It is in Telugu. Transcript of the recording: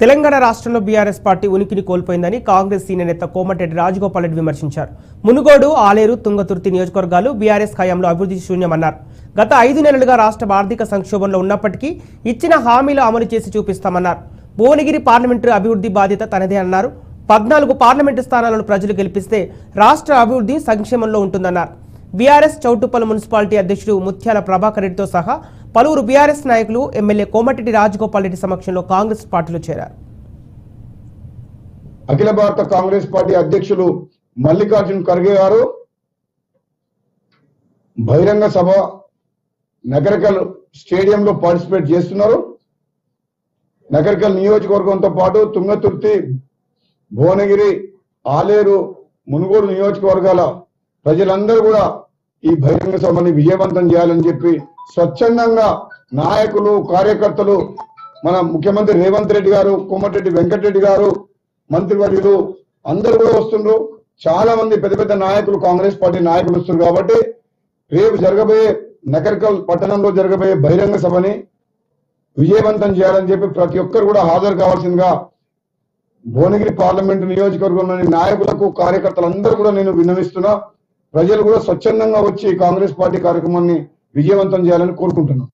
తెలంగాణ రాష్ట్రంలో బీఆర్ఎస్ పార్టీ ఉనికిని కోల్పోయిందని కాంగ్రెస్ సీనియర్ నేత కోమటిరెడ్డి రాజగోపాల్ రెడ్డి విమర్శించారు. మునుగోడు ఆలేరు తుంగతుర్తి నియోజకవర్గాలు బీఆర్ఎస్ హయాంలో అభివృద్ధి శూన్యమన్నారు. గత ఐదు నెలలుగా రాష్ట్రం ఆర్థిక సంక్షోభంలో ఉన్నప్పటికీ ఇచ్చిన హామీలు అమలు చేసి చూపిస్తామన్నారు. భువనగిరి పార్లమెంటు అభివృద్ధి బాధ్యత తనదే అన్నారు. పద్నాలుగు పార్లమెంటు స్థానాలను ప్రజలు గెలిపిస్తే రాష్ట్ర అభివృద్ధి సంక్షేమంలో ఉంటుందన్నారు. బీఆర్ఎస్ చౌటుప్పల్ మున్సిపాలిటీ అధ్యక్షుడు ముత్యాల ప్రభాకర్ రెడ్డితో సహా పలువురు బీఆర్ఎస్ నాయకులు ఎమ్మెల్యే కోమటిరెడ్డి రాజగోపాల్ రెడ్డి సమక్షంలో కాంగ్రెస్ పార్టీలో చేరారు. అఖిల భారత కాంగ్రెస్ పార్టీ అధ్యక్షులు మల్లికార్జున్ ఖర్గే గారు బహిరంగ సభ నగరకల్ స్టేడియంలో పార్టిసిపేట్ చేస్తున్నారు. నగరకల్ నియోజకవర్గంతో పాటు తుంగతుర్తి భువనగిరి ఆలేరు మునుగోడు నియోజకవర్గాల ప్రజలందరూ కూడా ఈ బహిరంగ సభని విజయవంతం చేయాలని చెప్పి స్వచ్ఛందంగా నాయకులు కార్యకర్తలు మన ముఖ్యమంత్రి రేవంత్ రెడ్డి గారు కోమటిరెడ్డి వెంకటరెడ్డి గారు మంత్రివర్యులు అందరూ కూడా వస్తుండ్రు. చాలా మంది పెద్ద పెద్ద నాయకులు కాంగ్రెస్ పార్టీ నాయకులు వస్తున్నారు కాబట్టి రేపు జరగబోయే నకరికల్ పట్టణంలో జరగబోయే బహిరంగ సభని విజయవంతం చేయాలని చెప్పి ప్రతి ఒక్కరు కూడా హాజరు కావాల్సిందిగా భువనగిరి పార్లమెంటు నియోజకవర్గంలోని నాయకులకు కార్యకర్తలందరూ కూడా నేను విన్నవిస్తున్నా. ప్రజలు కూడా స్వచ్ఛందంగా వచ్చి కాంగ్రెస్ పార్టీ కార్యక్రమాన్ని విజయవంతం చేయాలని కోరుకుంటున్నాను